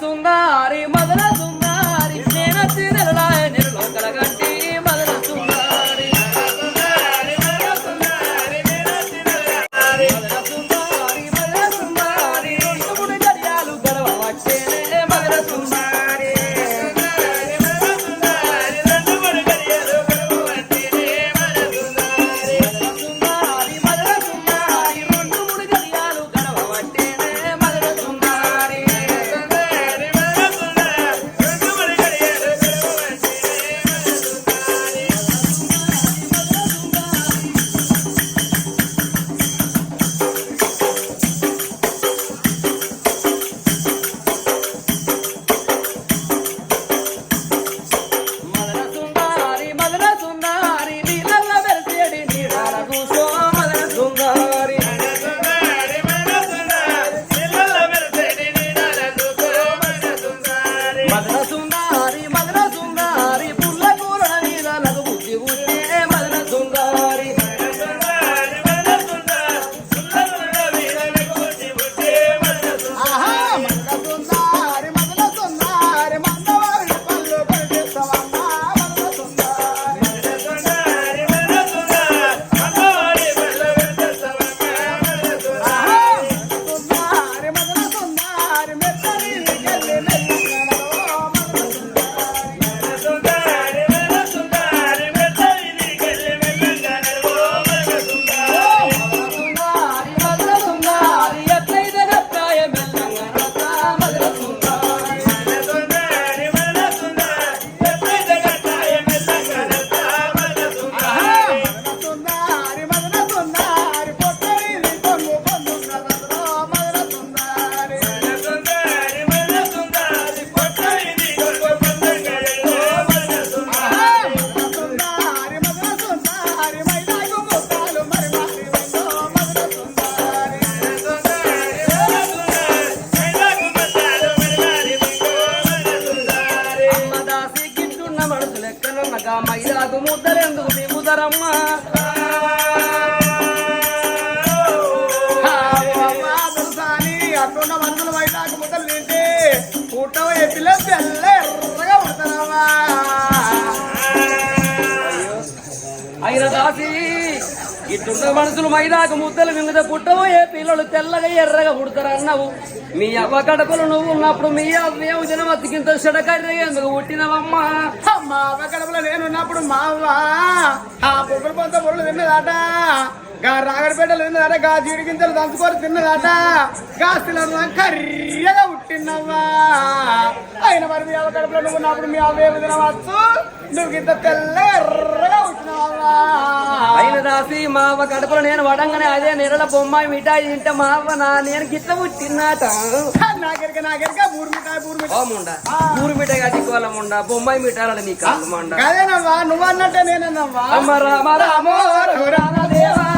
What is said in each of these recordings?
சுங்காரி ఇట్టున్న మనసులు మైదాకు ముద్దలు మింగుద పుట్టవు ఏ పిల్లలు తెల్లగా ఎర్రగా పుడతారన్నావు మీ అవ్వ కడపలు నువ్వు ఉన్నప్పుడు మీ అవ్వేం జనం అతికింత చెడకర్రే ఎందుకు పుట్టినవమ్మా? మా అవ్వ కడపలో నేనున్నప్పుడు మా అవ్వ? ఆ పొగలు పొంత పొరలు తిన్నదాట? గా రాగడపేటలు విన్నదట గా జీడి గింజలు దంచుకొని తిన్నదట. గా స్థిరంగా కర్రీగా పుట్టినవ్వా అయిన మరి మీ అవకడపలో నువ్వు ఉన్నప్పుడు మీ అవ్వ ఏమి తినవచ్చు నువ్వు ఇంత తెల్ల ఎర్రగా పుట్టినవా అయిన దాసి మా అవ్వ కడపలో నేను వడంగానే అదే నిరల బొమ్మాయి మిఠాయి తింటే మా అవ్వ నా నేను గిత్త ఉట్టినాట నాగరిక నాగరిక బూరు బొమ్మాయి మిఠాయి నీకు అదేనవ్వా నువ్వు అన్నట్టే నేనన్నవ్వా. రామ రామ రామ దేవా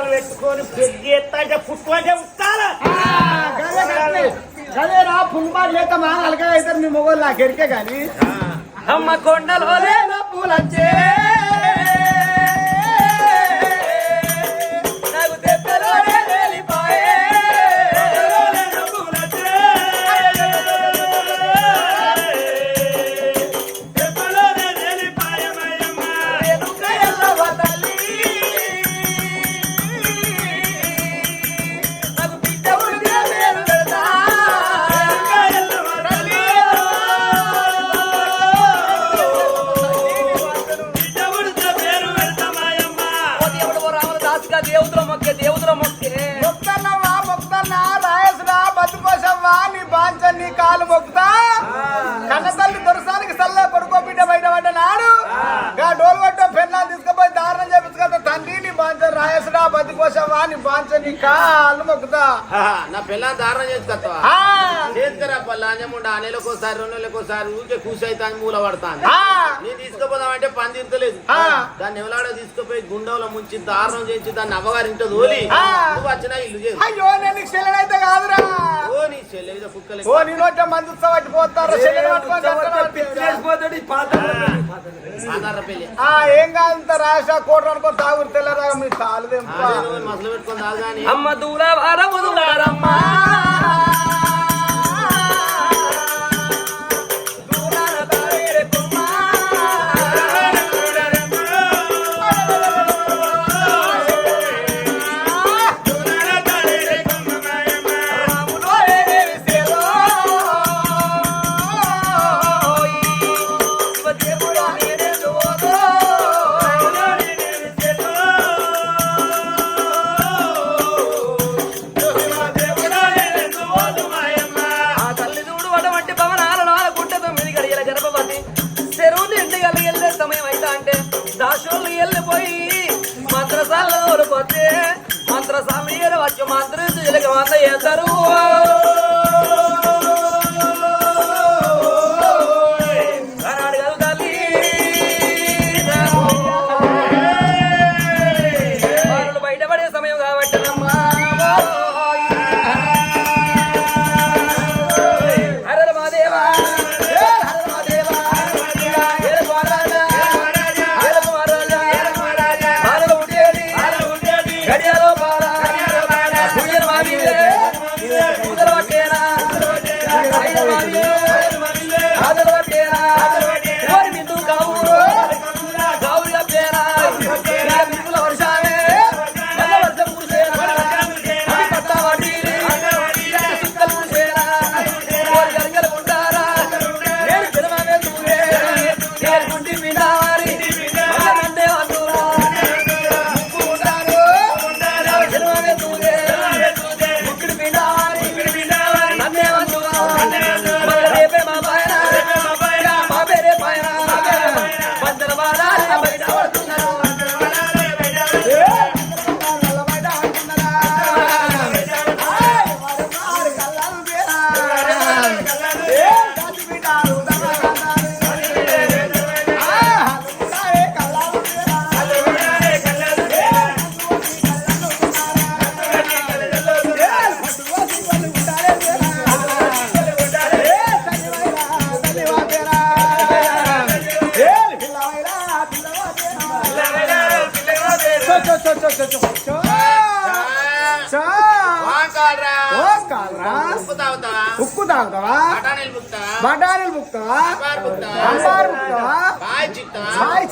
బట్టలు పెట్టుకొని పెద్ద ఎత్తాయితే పుట్టు అంటే ఉత్తాల ఆ, గదే గదే. గదే రా పుల్బాట్ లేక మా అలగా అవుతారు మీ మొగోళ్ళు గాని. అమ్మ కొండలో పూలచ్చే. బతుకోసవ్వా నీ బాంచ నీ కాలు మొక్కుతా. నా పిల్లని దారుణం చేసుకొస్తావా చేస్తారా పల్లాంజముండ నెలకోసారి రెండు నెలకోసారి ఊరికే కూసి అవుతాను మూల పడతాను నేను తీసుకుపోదామంటే పని ఆ. దాన్ని ఎవలాడో తీసుకుపోయి గుండెలో ముంచి దారుణం చేసి దాన్ని అవ్వగారి ఇంట్లో తోలి. నువ్వు వచ్చినా ఇల్లు అయ్యో నేను చెల్లెడైతే కాదురా. ఓ నీ చెల్లె కుక్కలే ఓ నీ నోట మందు ఏం కాదు రాశ కోట అనుకో తాగురు తెల్లరా మీ మసలు పెట్టుకొని తాగు అమ్మ వారము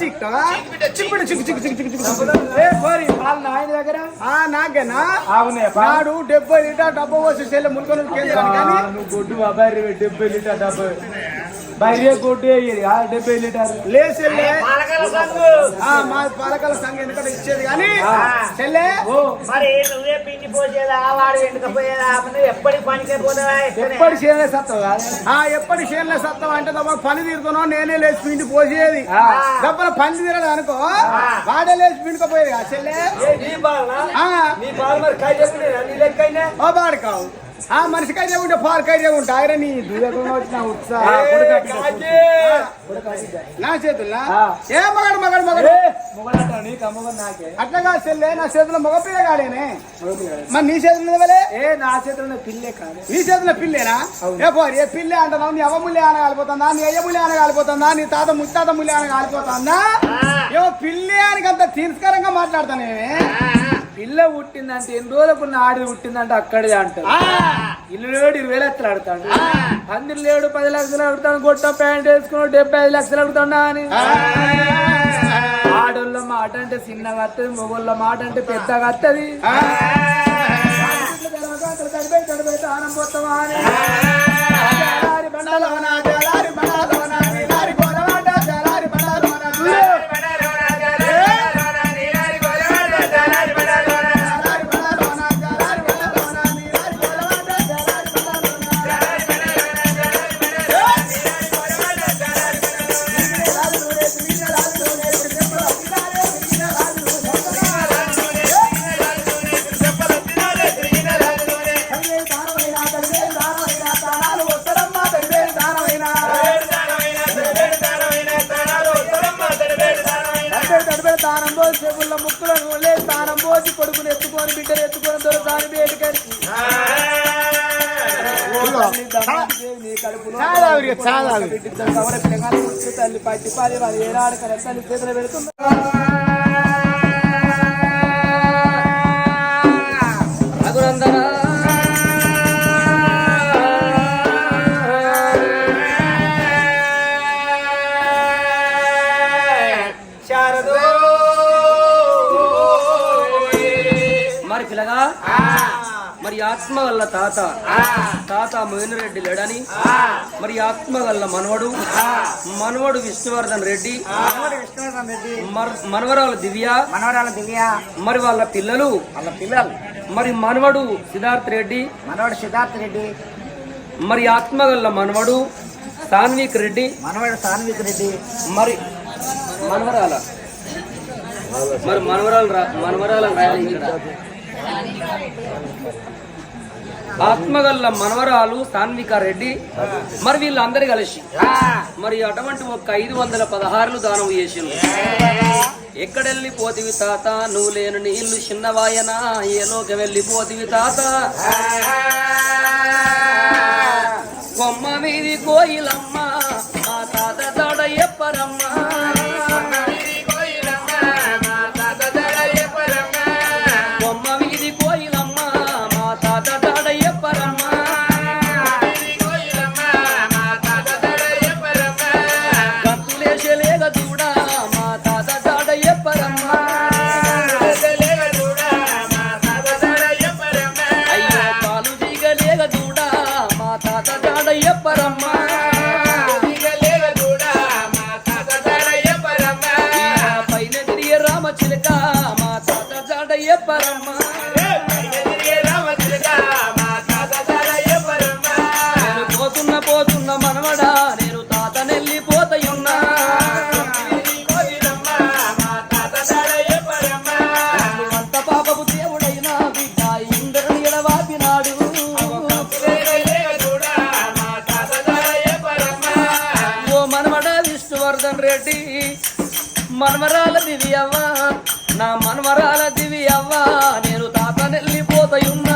చిక్తావా చిక్తావా చిక్కు చిక్కు. చిక్కుడు చిక్కు చిక్కు చిక్కు. చిక్కు చిక్కు ఆ నాకేనా? నాడు డెబ్బై లీటర్ డబ్బా పోసి చెల్లె మునుకొని నువ్వు కొట్టు బాబాయ్ డెబ్బై లీటర్ డబ్బై. బయట కొట్టు డెబ్బై లీటర్ ఆ, మా పాలకాల సంఘం ఎందుకంటే ఇచ్చేది కానీ చెల్లె. మరి నువ్వే పిండి పోసేదా వాడు ఎండుకపోయేదా నువ్వు ఎప్పటికి పనికే పోతావా? ఎప్పటి చేయలే సత్తావు? ఎప్పటి చేనులే సత్తం అంటే తప్ప పని తీరుతున్నావు నేనే లేచి పిండి పోసేది. ఆ. దప్పన పని తీరలేదు అనుకో వాడే లేచి పిండుకపోయేది చెల్లె. నీ బాగా నీ బాగా మరి కాయ చెప్పిన నీ లెక్క అయినా ఓ బాడుకావు ఆ మనిషికైతే ఉంటే పాలకైతే ఉంటా ఆయన నీ దూరంగా వచ్చిన ఉత్సాహ. నా చేతుల్లా. ఏ మగడు మగడు మగడు? అట్లా చెల్లె నా చేతిలో మగ పిల్లగాడేనే మరి నీ చేతులు ఏ నా చేతిలో పిల్లే కాదు. నీ చేతిలో పిల్లేనా? ఏ పోరు ఏ పిల్లే అంటున్నావు? నీ అవ్వ ముల్లి ఆన కాలిపోతుందా? నీ అయ్య ముల్లి ఆన కాలిపోతుందా? నీ తాత ముత్తాత ముల్లి ఆన కాలిపోతుందా? ఏమో పిల్లి అని అంత తిరస్కరంగా మాట్లాడతానేమే. పిల్ల పుట్టిందంటే ఎన్ని రోజులకు ఉన్న ఆడి పుట్టిందంటే అక్కడే అంటారు. ఇల్లు లేడు ఇరవై వేలు ఎత్తులు ఆడుతాడు. పందిరు లేడు పది లక్షలు ఆడుతాడు గొట్ట ప్యాంట్ వేసుకున్నాడు డెబ్బై ఐదు లక్షలు ఆడుతాడా అని. ఆడోళ్ళ మాట అంటే చిన్నగా వస్తుంది మొగోళ్ళ మాట అంటే పెద్దగా వస్తుంది ఆనం పోతావా తానం పోసి చెవుల ముక్కులను లేదు తానం పోసి కొడుకుని ఎత్తుకొని బిడ్డలు ఎత్తుకొని దొరకాని వేడుకని తల్లి పట్టి పాలి వాళ్ళు ఏనాడు కదా తల్లి చేతులు ఆత్మ వల్ల తాత. తాత మోహిన్ రెడ్డి లేడని మరి ఆత్మ వల్ల మనవడు. మనవడు విష్ణువర్ధన్ రెడ్డి. మనవరాలు దివ్య. మనవరాల దివ్య. మరి వాళ్ళ పిల్లలు. వాళ్ళ పిల్లలు. మరి మనవడు సిద్ధార్థ్ రెడ్డి. మనవడు సిద్ధార్థ రెడ్డి. మరి ఆత్మగల్ల మనవడు సాన్విక్ రెడ్డి. మనవడు సాన్విక్ రెడ్డి. మరి మనవరాల. మరి మనవరాలు రా మనవరాలను రాయాలి ఇక్కడ. ఆత్మగల్ల మనవరాలు సాన్విక రెడ్డి మరి వీళ్ళందరూ కలిసి. మరి అటువంటి ఒక ఐదు వందల పదహారులు దానం చేసిండు ఎక్కడెళ్ళి పోతివి తాత? నువ్వు లేని నీళ్ళు చిన్నవాయనా? ఏలోకి వెళ్ళి పోతివి తాత? కొమ్మ మీది కోయిలమ్మ. విష్ణువర్ధన్ రెడ్డి. మనమరాల దివి అవ్వ నా మనమరాల దివి అవ్వ నేను తాత నెల్లిపోతయున్నా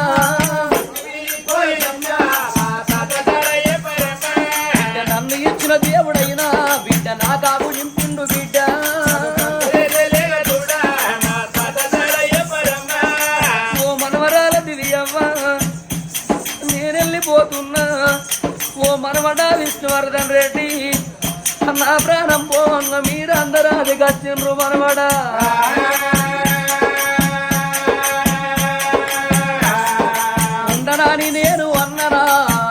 ప్రాణం పోవంగ మీరందరూ అది గచ్చిండ్రు మనవడా. అందనాని నేను అన్నరా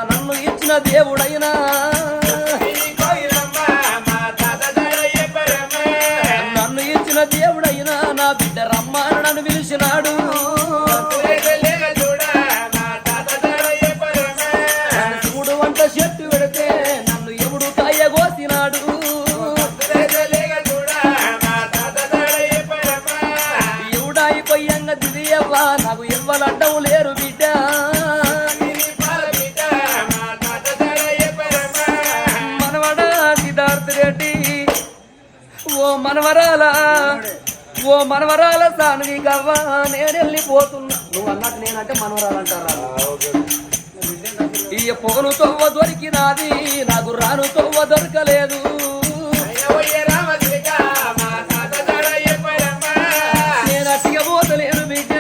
నన్ను ఇచ్చిన దేవుడైనా. నన్ను ఇచ్చిన దేవుడైనా నా బిడ్డ రమ్మని నన్ను పిలిచినాడు. చేస్తాను సాన్వి గవ్వ నేను వెళ్ళిపోతున్నా నువ్వు అన్నట్టు నేనంటే మనవరాలంటారా ఈ పొగను తొవ్వ దొరికినాది నాకు రాను తొవ్వ దొరకలేదు. నేను అట్టిగా పోతలేను బిడ్డ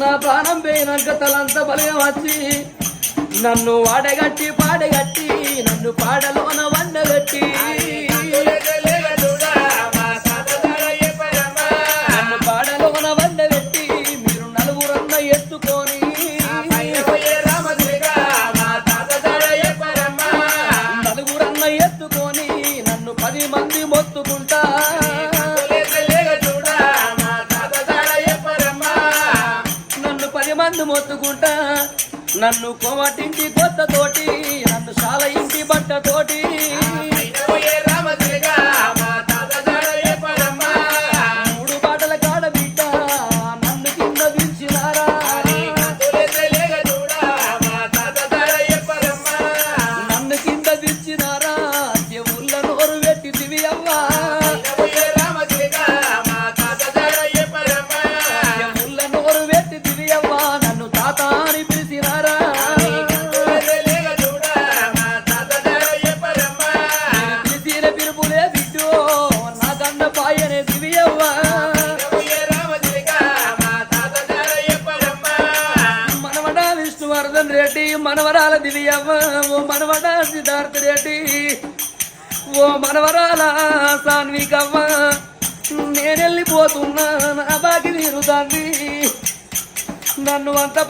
నా ప్రాణం పోయినాక తలంత బలయం వచ్చి నన్ను వాడగట్టి పాడగట్టి నన్ను పాడలోన వండగట్టి. నన్ను కోమటింటి కొత్త తోటి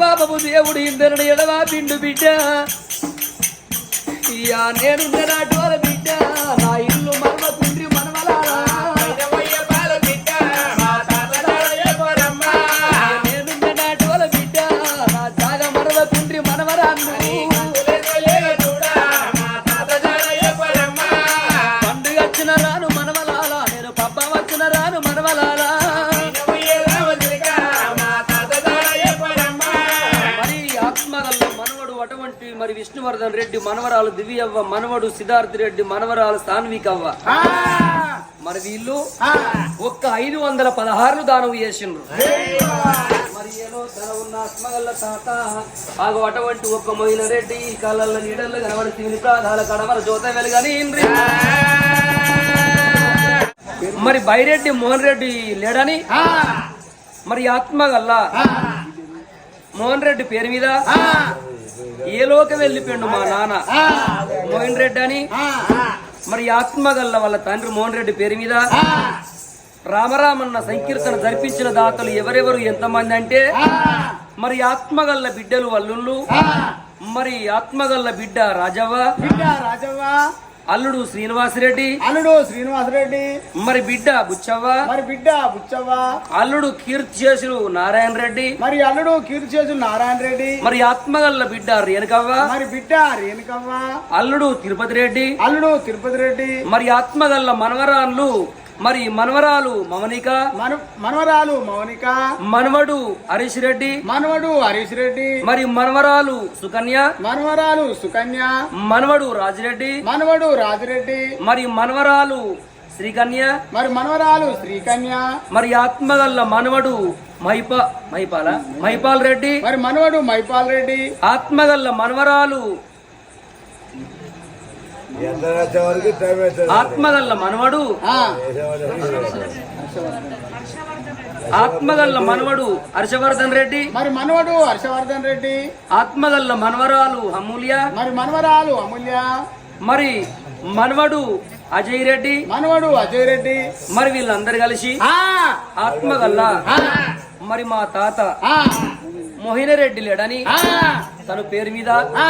పాపము దేవుడు ఇందరని ఎడవా పిండు బిడ్డ. ఇయ్యా నేనున్న నాటి వాళ్ళ బిడ్డ. నా మనవరాలు దివ్యవ్వ మనవడు సిద్ధార్థ్ రెడ్డి మనవరాలు సాన్వికవ్వ. మరి వీళ్ళు ఒక్క ఐదు వందల పదహారులు దానం చేసిండ్రు. మరి ఏదో తన ఉన్న ఆత్మగల్ల తాత ఆగు అటువంటి ఒక్క మొయిన రెడ్డి కళ్ళల్లో నీడల్లో కనబడి ప్రాధాల కడవల జోత వెలుగని మరి బైరెడ్డి మోహన్ రెడ్డి లేడని? మరి ఆత్మగల్ల మోహన్ రెడ్డి పేరు మీద? ఏ లోకం వెళ్ళిపోయిండు మా నాన్న? మోహన్ రెడ్డి అని? మరి ఆత్మగల్ల వాళ్ళ తండ్రి మోహన్ రెడ్డి పేరు మీద? రామరామన్న సంకీర్తన జరిపించిన దాతలు ఎవరెవరు? ఎంతమంది అంటే? మరి ఆత్మగల్ల బిడ్డలు వల్లుళ్ళు మరి ఆత్మగల్ల బిడ్డ రాజవ్వ? బిడ్డ రాజవ్వ? అల్లుడు శ్రీనివాసరెడ్డి. అల్లుడు శ్రీనివాసరెడ్డి. మరి బిడ్డ బుచ్చవ్వ. మరి బిడ్డ బుచ్చవ్వ. అల్లుడు కీర్తిశేషులు నారాయణ రెడ్డి మరి అల్లుడు కీర్తిచేజు నారాయణ రెడ్డి మరి ఆత్మగల్ల బిడ్డ రేణుకవ్వ. మరి బిడ్డ రేణుకవ్వ. అల్లుడు తిరుపతి రెడ్డి అల్లుడు తిరుపతి రెడ్డి మరి ఆత్మగల్ల మనవరాన్లు మరి మనవరాలు మమనిక మన మనవరాలు మౌనిక మనవడు హరీష్ రెడ్డి మనవడు హరీష్ రెడ్డి మరి మనవరాలు సుకన్య మనవరాలు సుకన్య మనవడు రాజిరెడ్డి మనవడు రాజిరెడ్డి మరి మనవరాలు శ్రీకన్య మరి మనవరాలు శ్రీకన్య మరి ఆత్మగల్ల మనవడు మైపా మైపాల మైపాల్ రెడ్డి మరి మనవడు మైపాల్ రెడ్డి ఆత్మగల్ల మనవరాలు ఆత్మగల్ల మనవడు. ఆత్మగల్ల మనవడు హర్షవర్ధన్ రెడ్డి. మరి మనవడు హర్షవర్ధన్ రెడ్డి. ఆత్మగల్ల మనవరాలు అమూల్య. మరి మనవరాలు అమూల్య. మరి మనవడు అజయ్ రెడ్డి. మనవడు అజయ్ రెడ్డి. మరి వీళ్ళందరు కలిసి ఆ. ఆత్మగల్ల. ఆ. మరి మా తాత ఆ. మోహినరెడ్డి లేడని. ఆ. తన పేరు మీద ఆ.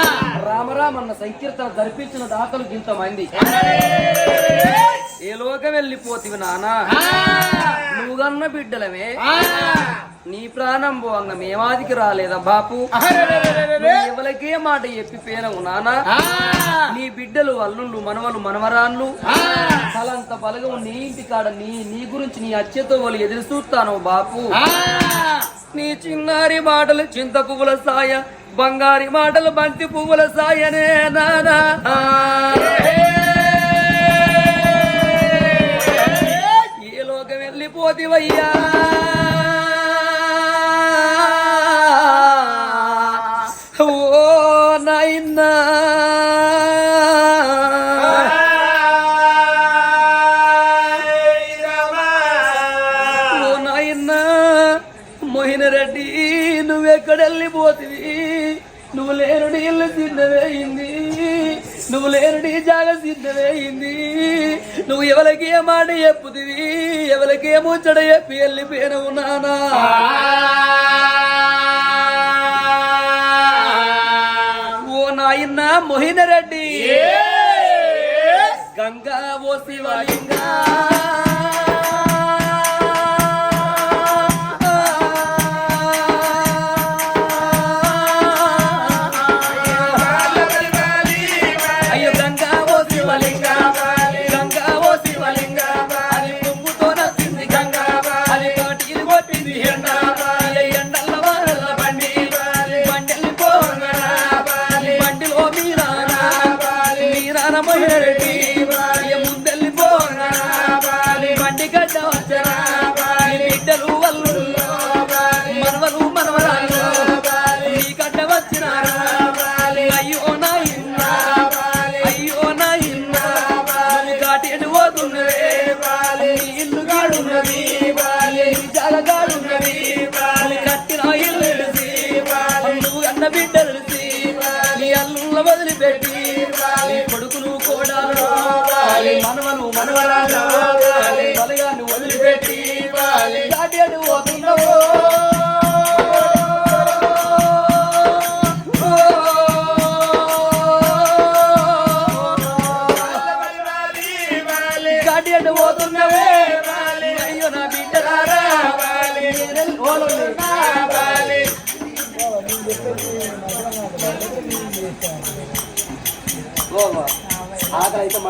రామరామ్ అన్న సంకీర్తన జరిపించిన దాతలు ఇంతమంది ఏ లోకం వెళ్ళిపోతివి నానా? నువ్వు గన్న బిడ్డలమే నీ ప్రాణం పోంగ మేమాదికి రాలేదా బాపు? ఎవరికే మాట చెప్పిపోయినవు నానా? నీ బిడ్డలు అల్లుళ్ళు మనవలు మనవరాన్లు. తలంత బలగం నీ ఇంటి కాడ నీ నీ గురించి నీ అచ్చతో వాళ్ళు ఎదురు చూస్తాను బాపు. నీ చిన్నారి మాటలు చింత పువ్వుల సాయ బంగారి మాటలు బంతి పువ్వుల సాయనే నానా. వెళ్ళిపోతివయ్యా. నువ్వు లేనుడి జాగ సిద్ధమైంది నువ్వు ఎవరికి ఏ మాట చెప్పుతివి? ఎవరికి ఏ ముచ్చట చెప్పి వెళ్ళిపోయినవు నానా ఓ నాయన్న మోహిన రెడ్డి గంగా ఓ శివలింగా.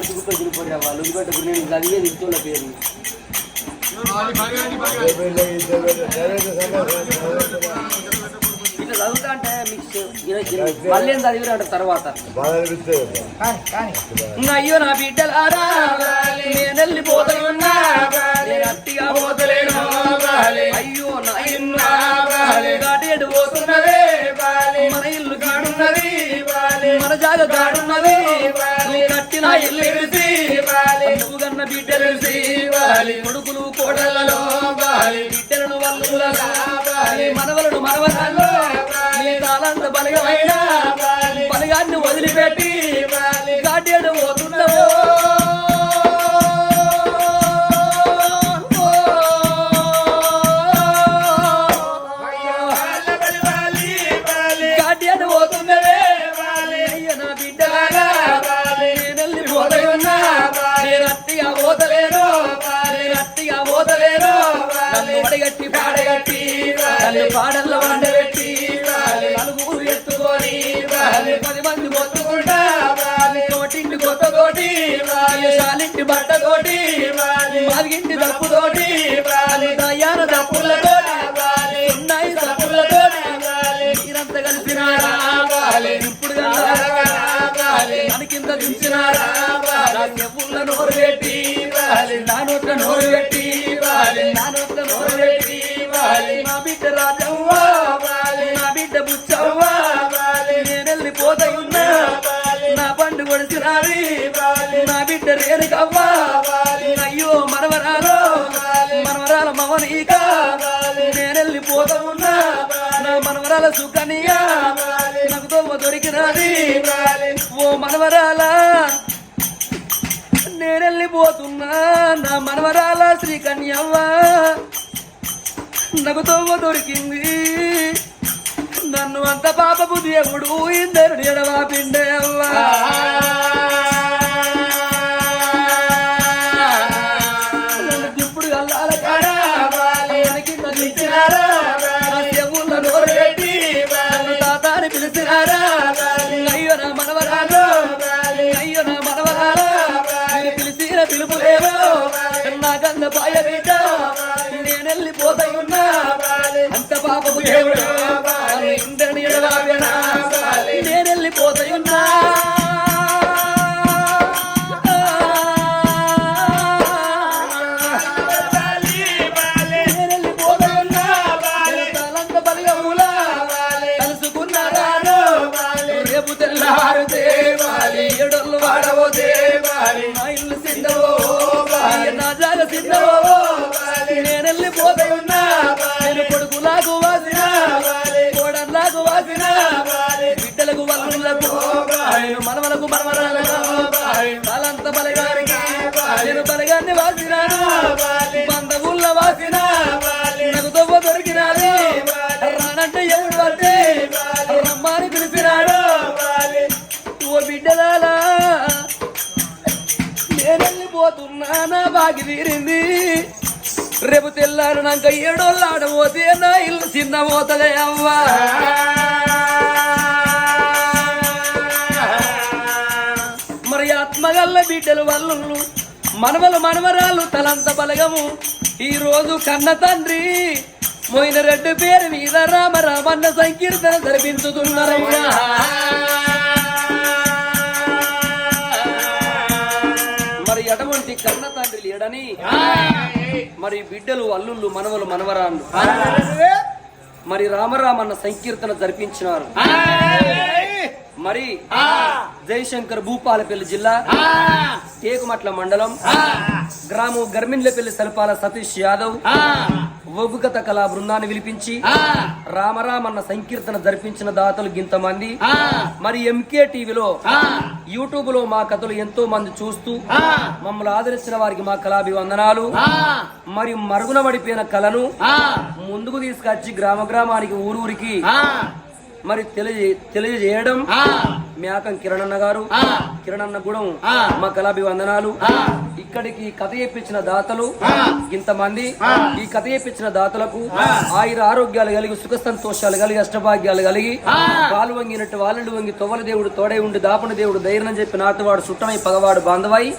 ఆకలి అయితే మనిషి గుర్తు తిరిగిపోయి వాళ్ళు నేను చదివే పేరు. ఇట్లా చదువుతా అంటే మిక్స్ మళ్ళీ తర్వాత. ఇంకా అయ్యో నా బిడ్డలారా నేను వెళ్ళిపోతున్నా నేను అట్టిగా పోతలేను. అయ్యో నా పోతున్నదే. మన ఇల్లు కాడున్నది. మన జాగ కాడున్నది. నా ఇల్లు ఎలిసి నువ్వు బిడ్డలు ఎలిసి కొడుకులు కోడలలో బిడ్డలను వల్లులలో మనవలను మనవరాల్లో నీ తాళంత బలగమైన బలగాన్ని వదిలిపెట్టి గాటేడు పోతున్నావు నన్ను పాడగట్టి నన్ను పాడల్లో వండబెట్టి నలుగురు ఎత్తుకొని పది మంది కొట్టుకుంటా కోటింటి కొత్త కోటి శాలింటి బట్ట తోటి మాదిగింటి తప్పుతోటి దయ్యాన తప్పులతోటి ఉన్నాయి తప్పులతోటి మీరంతా కలిసినారా ఇప్పుడు కింద దించినారా నా చెప్పుల నోరు పెట్టి నా నోట్ల నోరు పెట్టి నా నోట్ల నా బిడ్డ రాజవ్వా నా బిడ్డ బుచ్చవ్వా నేను వెళ్ళిపోతా ఉన్నా నా పండు కొడిసినారి నా బిడ్డ రేణుకవ్వా అయ్యో మనవరాలు మనవరాల మవనీక నేను వెళ్ళిపోతా ఉన్నా నా మనవరాల సుఖనియా నాకు దొరికినది ఓ మనవరాల నేను వెళ్ళిపోతున్నా నా మనవరాల శ్రీకన్యవ్వ. నాకు తోమ దొరికింది. నన్ను అంత పాపపు దేవుడు ఇందరు ఎడవా పిండే అవ్వా. అంత దేవుడా బాగి తీరింది. రేపు తెల్లారినాక ఏడోళ్ళు ఆడబోతే నా ఇల్లు చిన్న పోతలే అవ్వా. మరి ఆత్మగల్ల బిడ్డలు వల్లు మనవలు మనవరాలు తలంత బలగము. ఈ రోజు కన్న తండ్రి మోయిన రెడ్డి పేరు మీద రామ రామన్న సంకీర్తన జరిపించుతున్నారయ్యా. ఎటువంటి కన్న తండ్రి లేడని మరి బిడ్డలు అల్లుళ్ళు మనవలు మనవరాళ్ళు. మరి రామరామన్న సంకీర్తన జరిపించినారు. మరి జయశంకర్ భూపాలపల్లి జిల్లా టేకుమట్ల మండలం గ్రామం గర్మిన్లపల్లి సల్పాల సతీష్ యాదవ్ ఒగ్గుగత కళా బృందాన్ని పిలిపించి రామరామన్న సంకీర్తన జరిపించిన దాతలు గింతమంది. మరి ఎంకే టీవీలో యూట్యూబ్లో మా కథలు ఎంతో మంది చూస్తూ మమ్మల్ని ఆదరించిన వారికి మా కళాభివందనాలు. మరి మరుగున పడిపోయిన కళను ముందుకు తీసుకొచ్చి గ్రామ గ్రామానికి ఊరూరికి మరి తెలియ తెలియజేయడం మేకం కిరణ్ గారు కిరణ్ అన్న కూడా మా కళాభివందనాలు ఇక్కడికి కథ చెప్పించిన దాతలు ఇంతమంది. ఈ కథ చెప్పించిన దాతలకు ఆయుర ఆరోగ్యాలు కలిగి సుఖ సంతోషాలు కలిగి అష్టభాగ్యాలు కలిగి పాలు వంగినట్టు వాళ్ళు వంగి తొవల దేవుడు తోడై ఉండి దాపన దేవుడు ధైర్యం చెప్పి నాటువాడు సుట్టమై పగవాడు బాంధవాయి.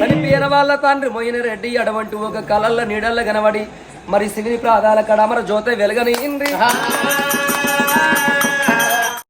చనిపోయిన వాళ్ళ తండ్రి మొయిన రెడ్డి అటువంటి ఒక కలల్ల నీడల్ల కనబడి మరి సిగిరి ప్రాదాల కడమర జ్యోత వెలగని